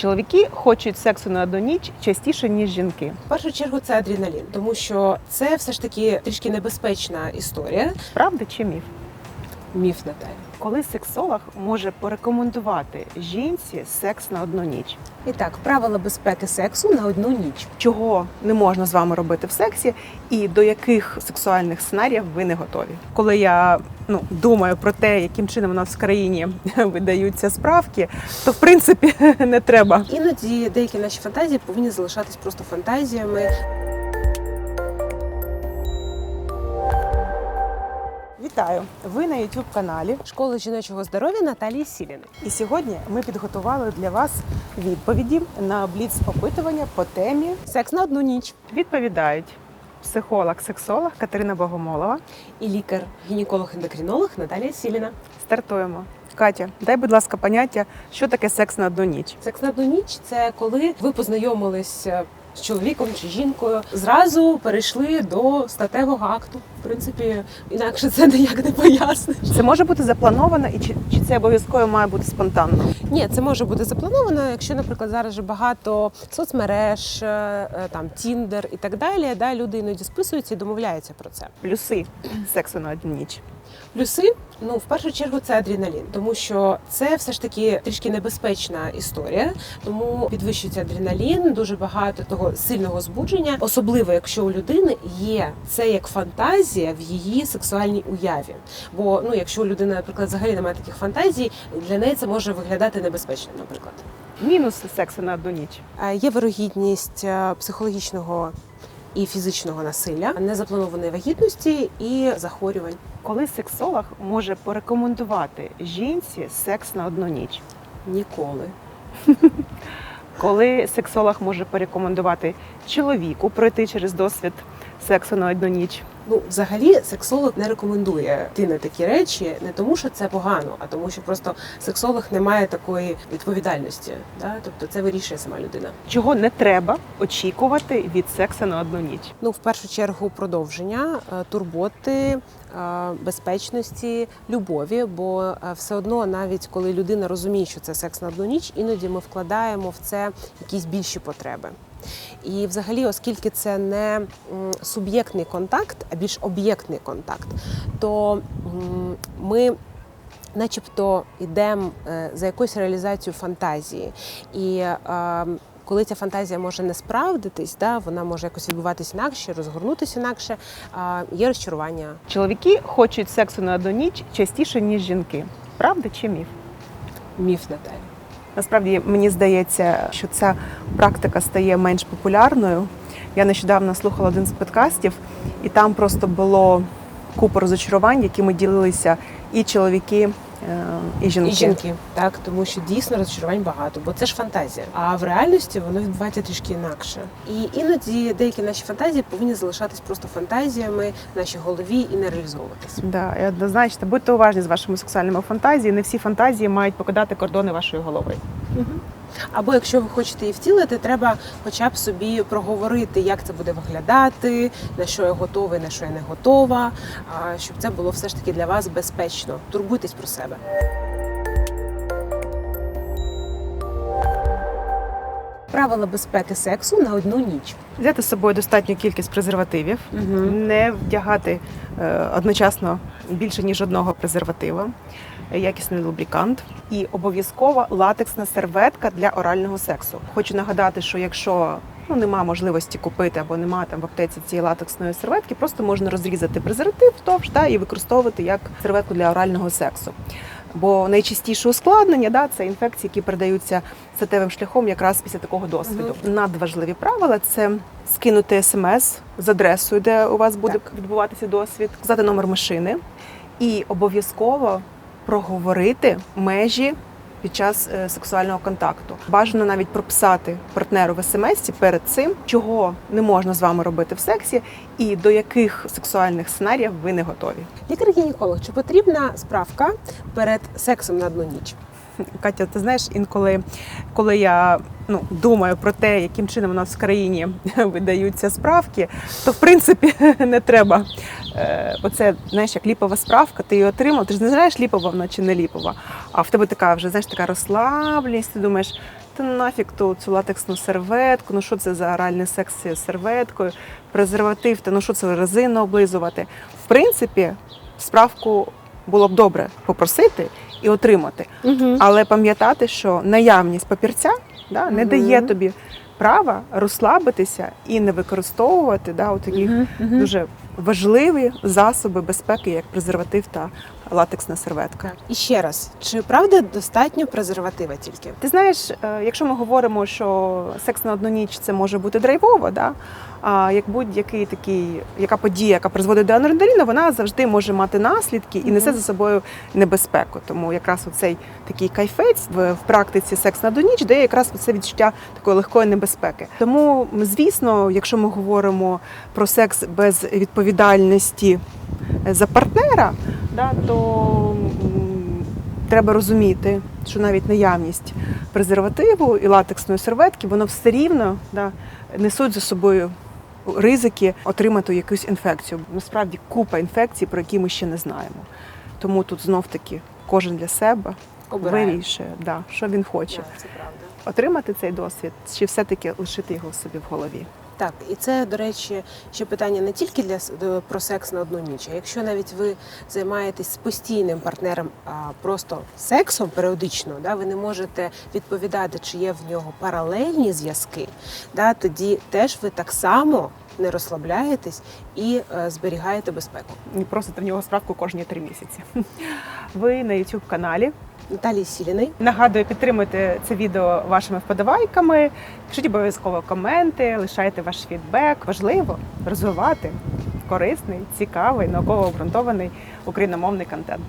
Чоловіки хочуть сексу на одну ніч частіше, ніж жінки. В першу чергу це адреналін, тому що це все ж таки трішки небезпечна історія. Правда чи міф? Міф Наталі. Коли сексолог може порекомендувати жінці секс на одну ніч? І так, правила безпеки сексу на одну ніч. Чого не можна з вами робити в сексі, і до яких сексуальних сценаріїв ви не готові? Коли я ну думаю про те, яким чином у нас в країні видаються справки, то в принципі не треба. Іноді деякі наші фантазії повинні залишатись просто фантазіями. Вітаю! Ви на youtube каналі. Школи жіночого здоров'я Наталії Сіліни. І сьогодні ми підготували для вас відповіді на бліц опитування по темі. Секс на одну ніч. Відповідають психолог-сексолог Катерина Богомолова. І лікар, гінеколог-ендокринолог Наталія Сіліна. Стартуємо. Катя, дай, будь ласка, поняття, що таке секс на одну ніч. Секс на одну ніч це коли ви познайомились е, з чоловіком чи жінкою, зразу перейшли до статевого акту. В принципі, інакше це ніяк не поясниш. Це може бути заплановано, і чи, чи це обов'язково має бути спонтанно? Ні, це може бути заплановано, якщо, наприклад, зараз же багато соцмереж, е, е, там Тіндер і так далі. Да, люди іноді списуються і домовляються про це. Плюси сексу на одну ніч. Плюси, ну в першу чергу, це адреналін, тому що це все ж таки трішки небезпечна історія, тому підвищується адреналін, дуже багато того сильного збудження, особливо якщо у людини є це як фантазія в її сексуальній уяві. Бо ну, якщо у людини, наприклад, взагалі немає таких фантазій, для неї це може виглядати небезпечно, наприклад. Мінуси сексу на одну ніч. Е, Є вирогідність е, психологічного і фізичного насилля, незапланованої вагітності і захворювань. Коли сексолог може порекомендувати жінці секс на одну ніч. Ніколи. Коли сексолог може порекомендувати чоловіку пройти через досвід сексу на одну ніч. Ну, взагалі, сексолог не рекомендує йти на такі речі не тому, що це погано, а тому, що просто сексолог не має такої відповідальності. Да? Тобто це вирішує сама людина. Чого не треба очікувати від сексу на одну ніч? Ну, в першу чергу, продовження е, турботи, е, безпечності, любові. Бо е, все одно, навіть коли людина розуміє, що це секс на одну ніч, іноді ми вкладаємо в це якісь більші потреби. І, взагалі, оскільки це не суб'єктний контакт, а більш об'єктний контакт, то ми. Начебто йдемо е, за якоюсь реалізацією фантазії, і е, коли ця фантазія може не справдитись, да, вона може якось відбуватися інакше, розгорнутися інакше, а, є розчарування. Чоловіки хочуть сексу на одну ніч частіше, ніж жінки. Правда чи міф? Міф Наталі. Насправді мені здається, що ця практика стає менш популярною. Я нещодавно слухала один з подкастів, і там просто було купу розочарувань, якими ділилися і чоловіки, і жінки. І жінки, так тому що дійсно розчарувань багато, бо це ж фантазія. А в реальності воно відбувається трішки інакше. І іноді деякі наші фантазії повинні залишатись просто фантазіями в нашій голові і не реалізовуватися. Да, і однозначно, будьте уважні з вашими сексуальними фантазіями. Не всі фантазії мають покидати кордони вашої голови. Або якщо ви хочете її втілити, треба хоча б собі проговорити, як це буде виглядати, на що я готовий, на що я не готова, щоб це було все ж таки для вас безпечно. Турбуйтесь про себе. Правила безпеки сексу на одну ніч. Взяти з собою достатню кількість презервативів, Угу. не вдягати е, одночасно більше ніж одного презерватива, якісний лубрикант і обов'язково латексна серветка для орального сексу. Хочу нагадати, що якщо ну нема можливості купити або нема там в аптеці цієї латексної серветки, просто можна розрізати презерватив втовж та, і використовувати як серветку для орального сексу. Бо найчастіше ускладнення да, це інфекції, які передаються статевим шляхом якраз після такого досвіду. Надважливі правила це скинути смс з адресою, де у вас буде Так. відбуватися досвід, сказати номер машини і обов'язково проговорити межі під час е, сексуального контакту. Бажано навіть прописати партнеру в смс перед цим, чого не можна з вами робити в сексі, і до яких сексуальних сценаріїв ви не готові. Лікар-гінеколог, чи потрібна справка перед сексом на одну ніч? Катя, ти знаєш, інколи, коли я ну, думаю про те, яким чином у нас в країні видаються справки, то в принципі не треба. Е, оце, знаєш, як ліпова справка, ти її отримав, ти ж не знаєш, ліпова вона чи не ліпова. А в тебе така вже знаєш, така розслабленість, ти думаєш, та нафіг ту цю латексну серветку, ну що це за оральний секс з серветкою, презерватив, та ну що це резину облизувати. В принципі, справку було б добре попросити і отримати. Угу. Але пам'ятати, що наявність папірця да, не Мгм. дає тобі права розслабитися і не використовувати да, такі дуже важливі засоби безпеки, як презерватив та латексна серветка. І ще раз, чи правда достатньо презерватива тільки? Ти знаєш, е, якщо ми говоримо, що секс на одну ніч це може бути драйвово, да? а як будь-який такий, яка подія, яка призводить до адреналіну, вона завжди може мати наслідки і несе за собою небезпеку. Тому якраз оцей такий кайфець в, в практиці секс на одну ніч дає якраз це відчуття такої легкої небезпеки. Тому, звісно, якщо ми говоримо про секс без відповідальності е, за партнера, да, то треба розуміти, що навіть наявність презервативу і латексної серветки, воно все рівно да, несуть за собою ризики отримати якусь інфекцію. Насправді купа інфекцій, про які ми ще не знаємо. Тому тут знов таки кожен для себе Обирає. вирішує, да, що він хоче. Так, це правда. Отримати цей досвід, чи все-таки лишити його собі в голові. Так, і це, до речі, ще питання не тільки для с- про секс на одну ніч. А якщо навіть ви займаєтесь з постійним партнером а, просто сексом періодично, да, ви не можете відповідати, чи є в нього паралельні зв'язки, да, тоді теж ви так само не розслабляєтесь і е, зберігаєте безпеку. І просите в нього справку кожні три місяці. Ви на youtube каналі Наталії Сіліної. Нагадую, підтримуйте це відео вашими вподобайками. Пишіть обов'язково коменти, лишайте ваш фідбек. Важливо розвивати корисний, цікавий, науково обґрунтований україномовний контент.